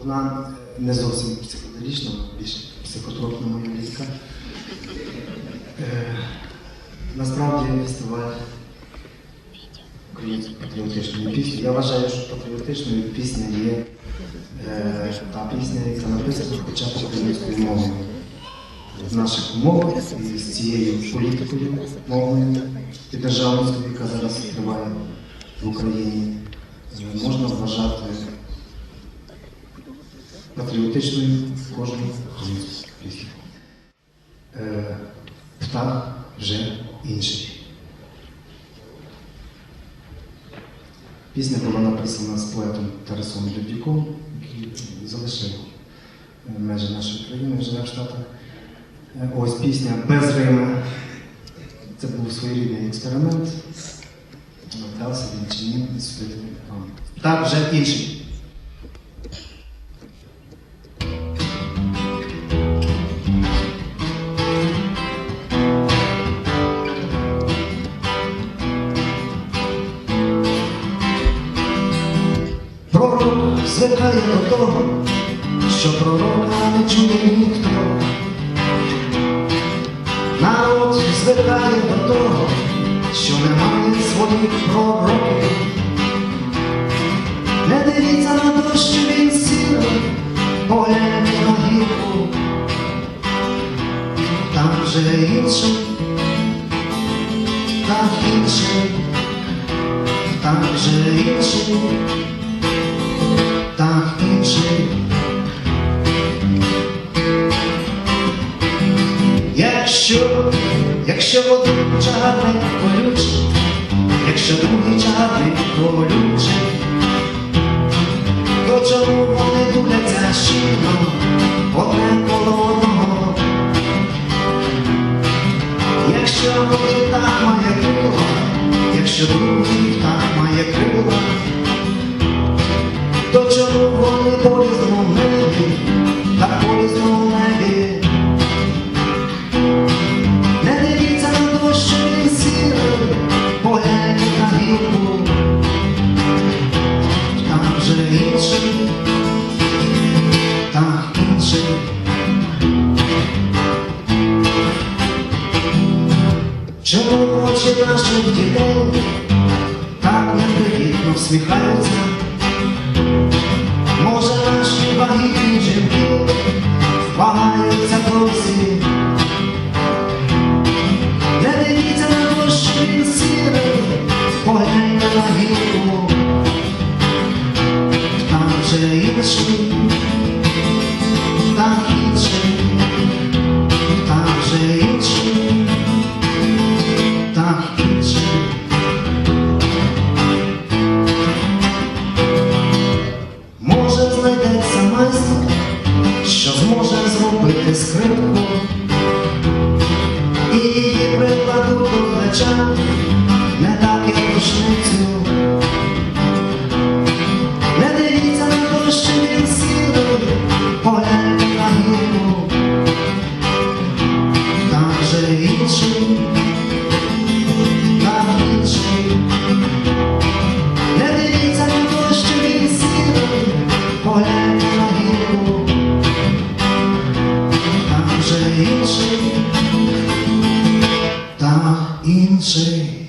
Вона не зовсім психоделічна, вона більш психотропна моя лірика. Е, Насправді фестиваль української патріотичної пісні. Я вважаю, що патріотичною пісня є е, та пісня, яка написана хоча б українською мовою. В наших умовах і з цією політикою мовною і державницькою, яка зараз триває в Україні, е, можна вважати патріотичною кожну українську пісню. Е, Птах вже інший. Пісня була написана з поетом Тарасом Дубіком, який залишив е, межі нашої країни, живе в Штатах. Е, Ось пісня без Рима. Це був своєрідний експеримент. Вдався він чи ні, судити вам. Так вже інший. Звикає до того, що пророка не чує ніхто. Народ звикає до того, що немає своїх пророків. Не дивіться на те, що він сірий, погляньте на гірку. Там вже інший, там інший, там вже інший якщо колючі, якщо другий чагарник колючий, то чому вони дуляться щільно одне коло одного? Якщо один там має крила, якщо другий так має крила, Чому очі наших дітей так непривітно всміхаються? Може наші вагітні жінки вагаються досі. Не дивіться на що він погляньте на гірку. Там вже інший, там sunshine. insane.